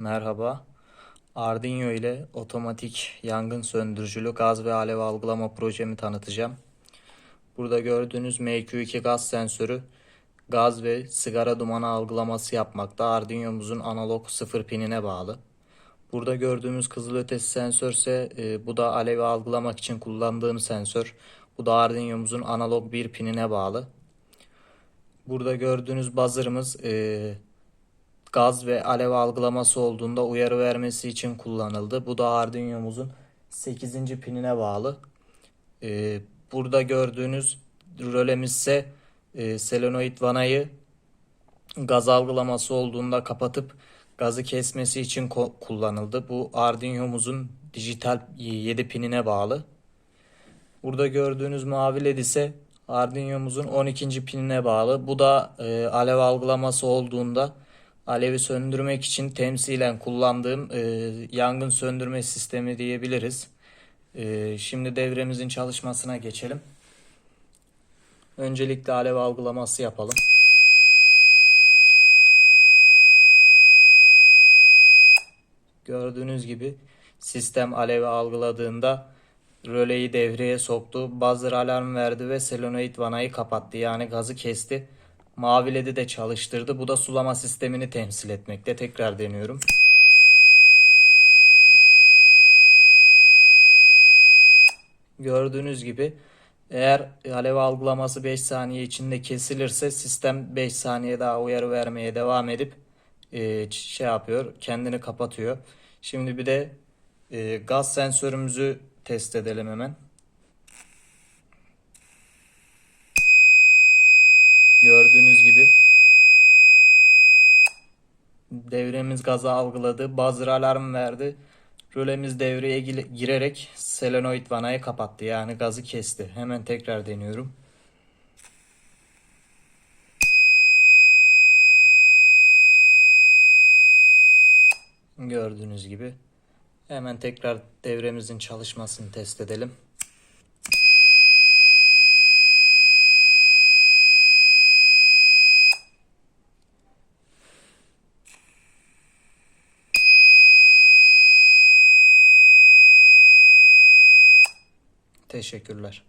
Merhaba. Arduino ile otomatik yangın söndürücülü gaz ve alev algılama projemi tanıtacağım. Burada gördüğünüz MQ2 gaz sensörü gaz ve sigara dumanı algılaması yapmakta. Arduino'muzun analog 0 pinine bağlı. Burada gördüğümüz kızılötesi sensör ise e, bu da alevi algılamak için kullandığım sensör. Bu da Arduino'muzun analog 1 pinine bağlı. Burada gördüğünüz buzzer'ımız e, gaz ve alev algılaması olduğunda uyarı vermesi için kullanıldı. Bu da Arduino'muzun 8. pinine bağlı. Ee, burada gördüğünüz rölemiz ise e, selenoid vanayı gaz algılaması olduğunda kapatıp gazı kesmesi için kullanıldı. Bu Arduino'muzun dijital 7 pinine bağlı. Burada gördüğünüz mavi led ise Arduino'muzun 12. pinine bağlı. Bu da e, alev algılaması olduğunda alevi söndürmek için temsilen kullandığım e, yangın söndürme sistemi diyebiliriz. E, şimdi devremizin çalışmasına geçelim. Öncelikle alev algılaması yapalım. Gördüğünüz gibi sistem alevi algıladığında röleyi devreye soktu. Buzzer alarm verdi ve selenoid vanayı kapattı. Yani gazı kesti. Mavi ledi de çalıştırdı. Bu da sulama sistemini temsil etmekte. Tekrar deniyorum. Gördüğünüz gibi eğer alev algılaması 5 saniye içinde kesilirse sistem 5 saniye daha uyarı vermeye devam edip e, şey yapıyor, kendini kapatıyor. Şimdi bir de e, gaz sensörümüzü test edelim hemen. Gördüğünüz gibi devremiz gazı algıladı. Buzzer alarm verdi. Rölemiz devreye girerek selenoid vanayı kapattı. Yani gazı kesti. Hemen tekrar deniyorum. Gördüğünüz gibi. Hemen tekrar devremizin çalışmasını test edelim. Teşekkürler.